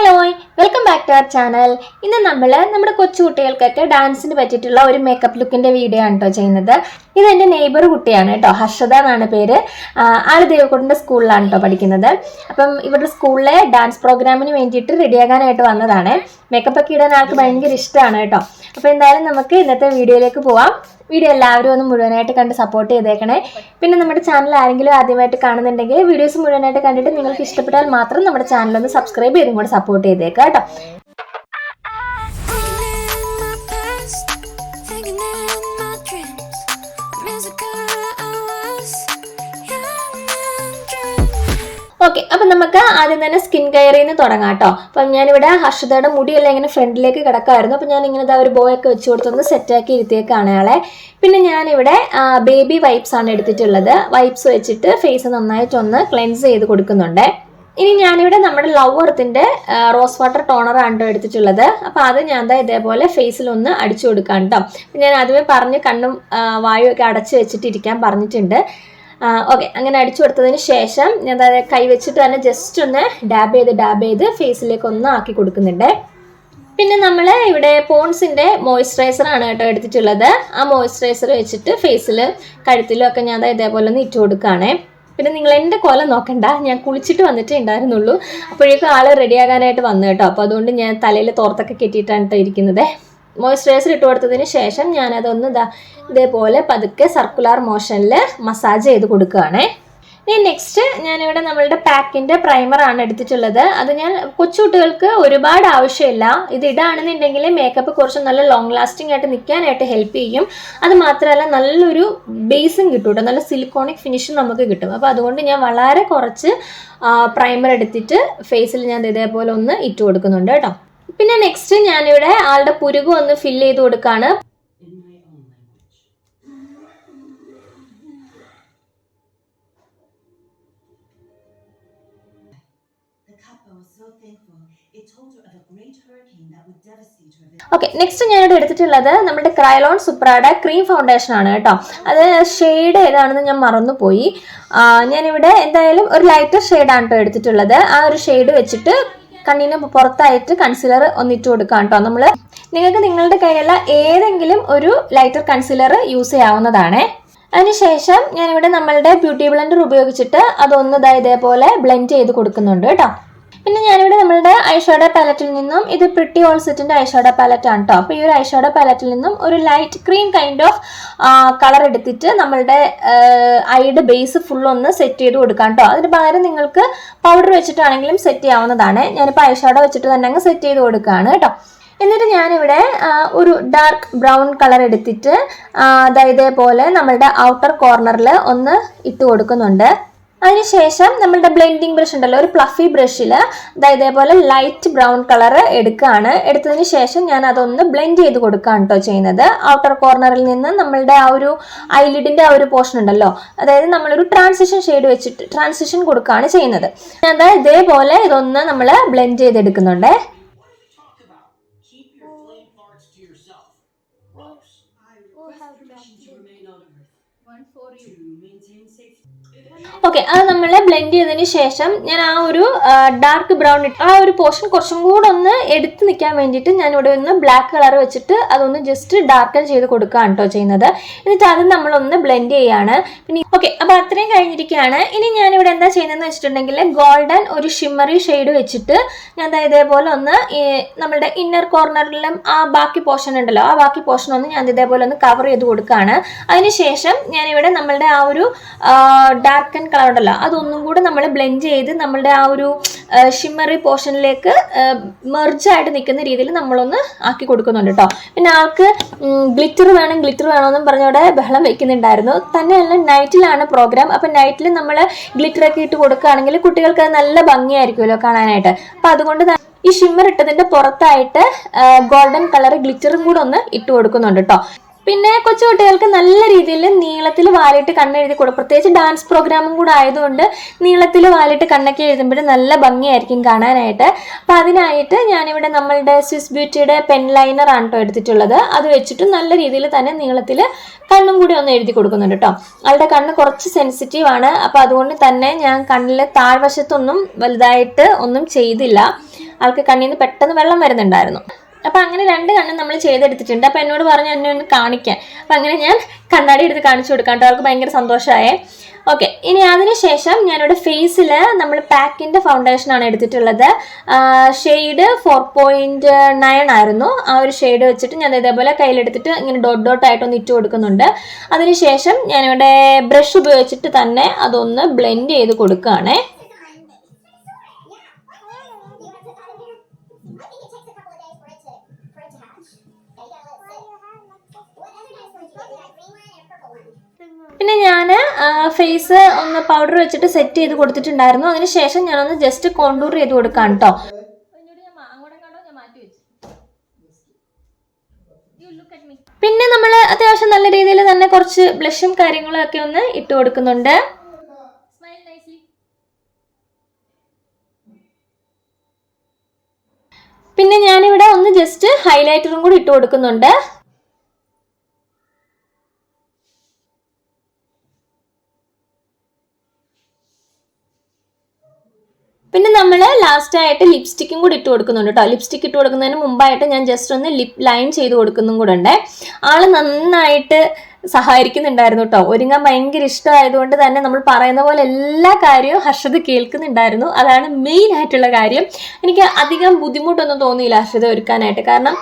Hello welcome back to our channel ഇന്ന് നമ്മൾ നമ്മുടെ കൊച്ചുകുട്ടികൾക്കൊക്കെ ഡാൻസിന് പറ്റിയിട്ടുള്ള ഒരു മേക്കപ്പ് ലുക്കിന്റെ വീഡിയോ ആണ് കേട്ടോ ചെയ്യുന്നത്. ഇത് എന്റെ നെയ്ബർ കുട്ടിയാണ് കേട്ടോ ഹർഷത എന്നാണ് പേര്. ആൾ ദേവക്കോട്ടിന്റെ സ്കൂളിലാണ് കേട്ടോ പഠിക്കുന്നത്. അപ്പം ഇവരുടെ സ്കൂളിലെ ഡാൻസ് പ്രോഗ്രാമിന് വേണ്ടിയിട്ട് റെഡിയാകാനായിട്ട് വന്നതാണ്. മേക്കപ്പൊക്കെ ഇടാൻ ആൾക്ക് ഭയങ്കര ഇഷ്ടമാണ് കേട്ടോ അപ്പോൾ എന്തായാലും നമുക്ക് ഇന്നത്തെ വീഡിയോയിലേക്ക് പോവാം. വീഡിയോ എല്ലാവരും ഒന്ന് മുഴുവനായിട്ട് കണ്ട് സപ്പോർട്ട് ചെയ്തേക്കണേ. പിന്നെ നമ്മുടെ ചാനൽ ആരെങ്കിലും ആദ്യമായിട്ട് കാണുന്നുണ്ടെങ്കിൽ വീഡിയോസ് മുഴുവനായിട്ട് കണ്ടിട്ട് നിങ്ങൾക്ക് ഇഷ്ടപ്പെട്ടാൽ മാത്രം നമ്മുടെ ചാനൽ ഒന്ന് സബ്സ്ക്രൈബ് ചെയ്തും കൂടെ സപ്പോർട്ട് ചെയ്തേക്കാം കേട്ടോ. ഓക്കെ അപ്പം നമുക്ക് ആദ്യം തന്നെ സ്കിൻ കെയറിൽ നിന്ന് തുടങ്ങാം കേട്ടോ അപ്പം ഞാനിവിടെ ഹർഷതയുടെ മുടിയെല്ലാം ഇങ്ങനെ ഫ്രണ്ടിലേക്ക് കിടക്കായിരുന്നു. അപ്പം ഞാൻ ഇങ്ങനെ ഒരു ഒരു ബോയൊക്കെ വെച്ച് കൊടുത്തൊന്ന് സെറ്റാക്കി ഇരുത്തിയേക്കാണ് അയാളെ പിന്നെ ഞാനിവിടെ ബേബി വൈപ്സ് ആണ് എടുത്തിട്ടുള്ളത്. വൈപ്സ് വെച്ചിട്ട് ഫേസ് നന്നായിട്ടൊന്ന് ക്ലെൻസ് ചെയ്ത് കൊടുക്കുന്നുണ്ട്. ഇനി ഞാനിവിടെ നമ്മുടെ ലവ് എർത്തിന്റെ റോസ് വാട്ടർ ടോണറാണ് കേട്ടോ എടുത്തിട്ടുള്ളത്. അപ്പോൾ അത് ഞാൻ എന്താ ഇതേപോലെ ഫേസിലൊന്ന് അടിച്ചു കൊടുക്കാം കേട്ടോ ഞാൻ ആദ്യമേ പറഞ്ഞ് കണ്ണും വായുമൊക്കെ അടച്ചു വെച്ചിട്ട് ഇരിക്കാൻ പറഞ്ഞിട്ടുണ്ട്. ഓക്കെ അങ്ങനെ അടിച്ചു കൊടുത്തതിന് ശേഷം ഞാൻ അതായത് കൈ വെച്ചിട്ട് തന്നെ ജസ്റ്റ് ഒന്ന് ഡാബ് ചെയ്ത് ഡാബ് ചെയ്ത് ഫേസിലേക്ക് ഒന്ന് ആക്കി കൊടുക്കുന്നുണ്ട്. പിന്നെ നമ്മൾ ഇവിടെ പോൺസിന്റെ ആണ് കേട്ടോ എടുത്തിട്ടുള്ളത്. ആ മോയ്സ്ചറൈസർ വെച്ചിട്ട് ഫേസിൽ കഴുത്തിലും ഒക്കെ ഞാൻ ഇതേപോലെ ഒന്ന് ഇട്ട് കൊടുക്കുകയാണേ പിന്നെ നിങ്ങൾ എന്റെ കൊല നോക്കണ്ട ഞാൻ കുളിച്ചിട്ട് വന്നിട്ടേ ഉണ്ടായിരുന്നുള്ളൂ അപ്പോഴേക്കും ആൾ റെഡിയാകാനായിട്ട് വന്നു കേട്ടോ. അപ്പോൾ അതുകൊണ്ട് ഞാൻ തലയിൽ തോർത്തൊക്കെ കെട്ടിയിട്ടാണ് കേട്ടോ ഇരിക്കുന്നത്. മോയ്സ്ചറൈസർ ഇട്ട് കൊടുത്തതിന് ശേഷം ഞാനതൊന്ന് ഇതാ ഇതേപോലെ പതുക്കെ സർക്കുലർ മോഷനിൽ മസാജ് ചെയ്ത് കൊടുക്കുകയാണേ. ഇനി നെക്സ്റ്റ് ഞാനിവിടെ നമ്മളുടെ പാക്കിന്റെ പ്രൈമറാണ് എടുത്തിട്ടുള്ളത്. അത് ഞാൻ കൊച്ചുകുട്ടികൾക്ക് ഒരുപാട് ആവശ്യമില്ല. ഇത് ഇടാണെന്നുണ്ടെങ്കിൽ മേക്കപ്പ് കുറച്ച് നല്ല ലോങ് ലാസ്റ്റിംഗ് ആയിട്ട് നിൽക്കാനായിട്ട് ഹെൽപ്പ് ചെയ്യും. അത് മാത്രമല്ല നല്ലൊരു ബേസും കിട്ടും കേട്ടോ. നല്ല സിലിക്കോണിക് ഫിനിഷും നമുക്ക് കിട്ടും. അപ്പോൾ അതുകൊണ്ട് ഞാൻ വളരെ കുറച്ച് പ്രൈമർ എടുത്തിട്ട് ഫേസിൽ ഞാൻ ഇതേപോലെ ഒന്ന് ഇട്ട് കൊടുക്കുന്നുണ്ട് കേട്ടോ. പിന്നെ നെക്സ്റ്റ് ഞാനിവിടെ ആളുടെ പുരുകം ഒന്ന് ഫില്ല് ചെയ്ത് village. ഓക്കെ നെക്സ്റ്റ് ഞാനിവിടെ എടുത്തിട്ടുള്ളത് നമ്മുടെ ക്രൈലോൺ സുപ്രായുടെ ക്രീം ഫൗണ്ടേഷൻ ആണ് കേട്ടോ. അത് ഷെയ്ഡ് ഏതാണെന്ന് ഞാൻ മറന്നുപോയി. ഞാനിവിടെ എന്തായാലും ഒരു ലൈറ്റർ ഷെയ്ഡാണ് കേട്ടോ എടുത്തിട്ടുള്ളത്. ആ ഒരു ഷെയ്ഡ് വെച്ചിട്ട് കണ്ണിന് പുറത്തായിട്ട് കൺസീലർ ഒന്നിട്ട് കൊടുക്കാം കേട്ടോ നമ്മൾ നിങ്ങൾക്ക് നിങ്ങളുടെ കയ്യിലുള്ള ഏതെങ്കിലും ഒരു ലൈറ്റർ കൺസീലർ യൂസ് ചെയ്യാവുന്നതാണ്. അതിനുശേഷം ഞാനിവിടെ നമ്മളുടെ ബ്യൂട്ടി ബ്ലെൻഡർ ഉപയോഗിച്ചിട്ട് അതൊന്നതായി ഇതേപോലെ ബ്ലെൻഡ് ചെയ്ത് കൊടുക്കുന്നുണ്ട് കേട്ടോ പിന്നെ ഞാനിവിടെ നമ്മളുടെ ഐഷാഡോ പാലറ്റിൽ നിന്നും ഇത് പ്രിട്ടി ഓൾ സെറ്റിന്റെ ഐഷാഡോ പാലറ്റ് ആണ് കേട്ടോ അപ്പോൾ ഈ ഒരു ഐഷാഡോ പാലറ്റിൽ നിന്നും ഒരു light cream kind of colour എടുത്തിട്ട് നമ്മളുടെ ഐയുടെ ബേസ് ഫുൾ ഒന്ന് സെറ്റ് ചെയ്ത് കൊടുക്കാം കേട്ടോ അതിന് പകരം നിങ്ങൾക്ക് പൗഡർ വെച്ചിട്ടാണെങ്കിലും സെറ്റ് ചെയ്യാവുന്നതാണ്. ഞാനിപ്പോൾ ഐഷാഡോ വെച്ചിട്ട് തന്നെ അങ്ങ് സെറ്റ് ചെയ്ത് കൊടുക്കുകയാണ് കേട്ടോ എന്നിട്ട് ഞാനിവിടെ ഒരു ഡാർക്ക് ബ്രൗൺ കളർ എടുത്തിട്ട് ഇതേപോലെ നമ്മളുടെ ഔട്ടർ കോർണറിൽ ഒന്ന് ഇട്ട് കൊടുക്കുന്നുണ്ട്. അതിനുശേഷം നമ്മളുടെ ബ്ലെൻഡിങ് ബ്രഷ് ഉണ്ടല്ലോ ഒരു പ്ലഫി ബ്രഷിൽ ഇതേപോലെ ലൈറ്റ് ബ്രൗൺ കളർ എടുക്കുകയാണ്. എടുത്തതിന് ശേഷം ഞാൻ അതൊന്ന് ബ്ലെൻഡ് ചെയ്ത് കൊടുക്കുകയാണ് കേട്ടോ ചെയ്യുന്നത്. ഔട്ടർ കോർണറിൽ നിന്ന് നമ്മളുടെ ആ ഒരു ഐലിഡിന്റെ ആ ഒരു പോർഷൻ ഉണ്ടല്ലോ അതായത് നമ്മളൊരു ട്രാൻസിഷൻ ഷെയ്ഡ് വെച്ചിട്ട് ട്രാൻസിഷൻ കൊടുക്കുകയാണ് ചെയ്യുന്നത്. ദാ ഇതേപോലെ ഇതൊന്ന് നമ്മൾ ബ്ലെൻഡ് ചെയ്തെടുക്കുന്നുണ്ട്. ഓക്കെ അത് നമ്മൾ ബ്ലെൻഡ് ചെയ്തതിന് ശേഷം ഞാൻ ആ ഒരു ഡാർക്ക് ബ്രൗൺ ആ ഒരു പോർഷൻ കുറച്ചും കൂടെ ഒന്ന് എടുത്ത് നിൽക്കാൻ വേണ്ടിയിട്ട് ഇവിടെ ഒന്ന് ബ്ലാക്ക് കളർ വെച്ചിട്ട് അതൊന്ന് ജസ്റ്റ് ഡാർക്കൻ ചെയ്ത് കൊടുക്കുകയാണ് കേട്ടോ ചെയ്യുന്നത്. എന്നിട്ട് അത് നമ്മളൊന്ന് ബ്ലെൻഡ് ചെയ്യാണ്. പിന്നെ ഓക്കെ അപ്പോൾ അത്രയും കഴിഞ്ഞിരിക്കുകയാണ്. ഇനി ഞാനിവിടെ എന്താ ചെയ്യുന്നതെന്ന് വെച്ചിട്ടുണ്ടെങ്കിൽ ഗോൾഡൻ ഒരു ഷിമ്മറി ഷെയ്ഡ് വെച്ചിട്ട് ഞാൻ ഇതേപോലെ ഒന്ന് നമ്മുടെ ഇന്നർ കോർണറിലും ആ ബാക്കി പോർഷൻ ഉണ്ടല്ലോ ആ ബാക്കി പോർഷൻ ഒന്ന് ഞാൻ ഇതേപോലെ ഒന്ന് കവർ ചെയ്ത് കൊടുക്കുകയാണ്. അതിനുശേഷം ഞാനിവിടെ നമ്മളുടെ ആ ഒരു ഡാർക്കൻ കളർ ഉണ്ടല്ലോ അതൊന്നും കൂടെ നമ്മൾ ബ്ലെൻഡ് ചെയ്ത് നമ്മളുടെ ആ ഒരു ഷിമ്മറി പോർഷനിലേക്ക് മെർജായിട്ട് നിൽക്കുന്ന രീതിയിൽ നമ്മളൊന്ന് ആക്കി കൊടുക്കുന്നുണ്ട് കേട്ടോ പിന്നെ ആൾക്ക് ഗ്ലിറ്റർ വേണം ഗ്ലിറ്റർ വേണമെന്നും പറഞ്ഞവിടെ ബഹളം വെക്കുന്നുണ്ടായിരുന്നു. തന്നെയല്ല നൈറ്റിലാണ് പ്രോഗ്രാം അപ്പം നൈറ്റിൽ നമ്മൾ ഗ്ലിറ്റർ ഒക്കെ ഇട്ട് കൊടുക്കുകയാണെങ്കിൽ കുട്ടികൾക്ക് നല്ല ഭംഗിയായിരിക്കുമല്ലോ കാണാനായിട്ട്. അപ്പം അതുകൊണ്ട് ഈ ഷിമ്മർ ഇട്ടതിന്റെ പുറത്തായിട്ട് ഗോൾഡൻ കളർ ഗ്ലിറ്ററും കൂടെ ഒന്ന് ഇട്ട് കൊടുക്കുന്നുണ്ട് കേട്ടോ പിന്നെ കൊച്ചു കുട്ടികൾക്ക് നല്ല രീതിയിൽ നീളത്തിൽ വാലിട്ട് കണ്ണെഴുതി കൊടുക്കും പ്രത്യേകിച്ച് ഡാൻസ് പ്രോഗ്രാമും കൂടെ ആയതുകൊണ്ട് നീളത്തിൽ വാലിട്ട് കണ്ണൊക്കെ എഴുതുമ്പോൾ നല്ല ഭംഗിയായിരിക്കും കാണാനായിട്ട്. അപ്പം അതിനായിട്ട് ഞാനിവിടെ നമ്മളുടെ സ്വിസ് ബ്യൂട്ടിയുടെ പെൻ ലൈനർ ആണ് കേട്ടോ എടുത്തിട്ടുള്ളത്. അത് വെച്ചിട്ട് നല്ല രീതിയിൽ തന്നെ നീളത്തിൽ കണ്ണും കൂടി ഒന്ന് എഴുതി കൊടുക്കുന്നുണ്ട് കേട്ടോ ആളുടെ കണ്ണ് കുറച്ച് സെൻസിറ്റീവ് ആണ്. അപ്പോൾ അതുകൊണ്ട് തന്നെ ഞാൻ കണ്ണിലെ താഴ്വശത്തൊന്നും വലുതായിട്ട് ഒന്നും ചെയ്തില്ല. ആൾക്ക് കണ്ണിൽ നിന്ന് പെട്ടെന്ന് വെള്ളം വരുന്നുണ്ടായിരുന്നു. അപ്പൊ അങ്ങനെ രണ്ട് കണ്ണും നമ്മൾ ചെയ്തെടുത്തിട്ടുണ്ട്. അപ്പൊ എന്നോട് പറഞ്ഞു എന്നെ ഒന്ന് കാണിക്കാൻ. അപ്പൊ അങ്ങനെ ഞാൻ കണ്ണാടി എടുത്ത് കാണിച്ചു കൊടുക്കാം കേട്ടോ. അവർക്ക് ഭയങ്കര സന്തോഷമായേ. ഓക്കെ ഇനി അതിനുശേഷം ഞാനിവിടെ ഫേസിൽ നമ്മൾ പാക്കിന്റെ ഫൗണ്ടേഷനാണ് എടുത്തിട്ടുള്ളത്. ഷെയ്ഡ് ഫോർ പോയിന്റ് നയൻ ആയിരുന്നു. ആ ഒരു ഷെയ്ഡ് വെച്ചിട്ട് ഞാൻ ഇതേപോലെ കയ്യിലെടുത്തിട്ട് ഇങ്ങനെ ഡോട്ട് ഡോട്ട് ആയിട്ടൊന്ന് ഇട്ട് കൊടുക്കുന്നുണ്ട്. അതിനുശേഷം ഞാനിവിടെ ബ്രഷ് ഉപയോഗിച്ചിട്ട് തന്നെ അതൊന്ന് ബ്ലെൻഡ് ചെയ്ത് കൊടുക്കുകയാണേ. പിന്നെ ഞാൻ ഫേസ് ഒന്ന് പൗഡർ വെച്ചിട്ട് സെറ്റ് ചെയ്ത് കൊടുത്തിട്ടുണ്ടായിരുന്നു. അതിനുശേഷം ഞാനൊന്ന് ജസ്റ്റ് കോണ്ടൂർ ചെയ്ത് കൊടുക്കാം കേട്ടോ പിന്നെ നമ്മൾ അത്യാവശ്യം നല്ല രീതിയിൽ തന്നെ കുറച്ച് ബ്ലഷും കാര്യങ്ങളും ഒക്കെ ഒന്ന് ഇട്ട് കൊടുക്കുന്നുണ്ട്. പിന്നെ ഞാനിവിടെ ഒന്ന് ജസ്റ്റ് ഹൈലൈറ്ററും കൂടി ഇട്ട് കൊടുക്കുന്നുണ്ട്. പിന്നെ നമ്മൾ ലാസ്റ്റ് ആയിട്ട് ലിപ്സ്റ്റിക്കും കൂടി ഇട്ട് കൊടുക്കുന്നുണ്ട് കേട്ടോ ലിപ്സ്റ്റിക് ഇട്ട് കൊടുക്കുന്നതിന് മുമ്പായിട്ട് ഞാൻ ജസ്റ്റ് ഒന്ന് ലിപ് ലൈൻ ചെയ്ത് കൊടുക്കുന്നതും കൂടെ ഉണ്ട്. ആൾ നന്നായിട്ട് സഹായിക്കുന്നുണ്ടായിരുന്നു കേട്ടോ ഒരുങ്ങാൻ ഭയങ്കര ഇഷ്ടമായതുകൊണ്ട് തന്നെ നമ്മൾ പറയുന്ന പോലെ എല്ലാ കാര്യവും ഹർഷത് കേൾക്കുന്നുണ്ടായിരുന്നു. അതാണ് മെയിൻ ആയിട്ടുള്ള കാര്യം. എനിക്ക് അധികം ബുദ്ധിമുട്ടൊന്നും തോന്നിയില്ല ഹർഷത് ഒരുക്കാനായിട്ട്. കാരണം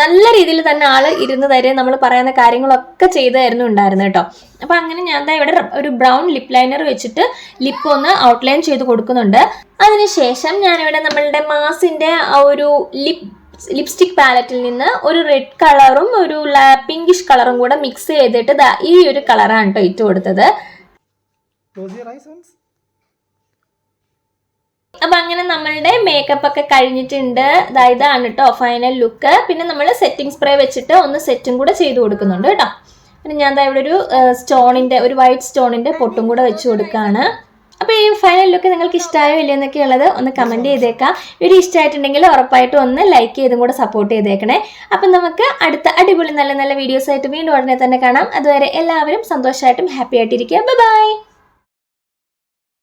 നല്ല രീതിയിൽ തന്നെ ആൾ ഇരുന്ന് തരെ നമ്മൾ പറയുന്ന കാര്യങ്ങളൊക്കെ ചെയ്തായിരുന്നു ഉണ്ടായിരുന്നു കേട്ടോ അപ്പൊ അങ്ങനെ ഞാൻ ദാ ഇവിടെ ഒരു ബ്രൗൺ ലിപ് ലൈനർ വെച്ചിട്ട് ലിപ്പ് ഒന്ന് ഔട്ട്ലൈൻ ചെയ്ത് കൊടുക്കുന്നുണ്ട്. അതിനുശേഷം ഞാനിവിടെ നമ്മളുടെ മാസിന്റെ ആ ഒരു ലിപ് ലിപ്സ്റ്റിക് പാലറ്റിൽ നിന്ന് ഒരു റെഡ് കളറും ഒരു പിങ്കിഷ് കളറും കൂടെ മിക്സ് ചെയ്തിട്ട് ഈ ഒരു കളറാണ് കേട്ടോ ഇട്ട് കൊടുത്തത്. അപ്പൊ അങ്ങനെ നമ്മളുടെ മേക്കപ്പ് ഒക്കെ കഴിഞ്ഞിട്ടുണ്ട്. ഇതാണ് കേട്ടോ ഫൈനൽ ലുക്ക് പിന്നെ നമ്മൾ സെറ്റിംഗ് സ്പ്രേ വെച്ചിട്ട് ഒന്ന് സെറ്റും കൂടെ ചെയ്ത് കൊടുക്കുന്നുണ്ട് കേട്ടോ പിന്നെ ഞാൻ ഇവിടെ ഒരു സ്റ്റോണിന്റെ ഒരു വൈറ്റ് സ്റ്റോണിന്റെ പൊട്ടും കൂടെ വെച്ച് കൊടുക്കുകയാണ് അപ്പോൾ ഈ ഫൈനൽ ലുക്ക് നിങ്ങൾക്ക് ഇഷ്ടമായോ ഇല്ലയോ എന്നൊക്കെ ഉള്ളത് ഒന്ന് കമന്റ് ചെയ്തേക്കാം. വീഡിയോ ഇഷ്ടമായിട്ടുണ്ടെങ്കിൽ ഉറപ്പായിട്ടും ഒന്ന് ലൈക്ക് ചെയ്തും കൂടെ സപ്പോർട്ട് ചെയ്തേക്കണേ. അപ്പം നമുക്ക് അടുത്ത അടിപൊളി നല്ല നല്ല വീഡിയോസ് ആയിട്ട് വീണ്ടും ഉടനെ തന്നെ കാണാം. അതുവരെ എല്ലാവരും സന്തോഷമായിട്ടും ഹാപ്പി ആയിട്ടിരിക്കുക. ബൈ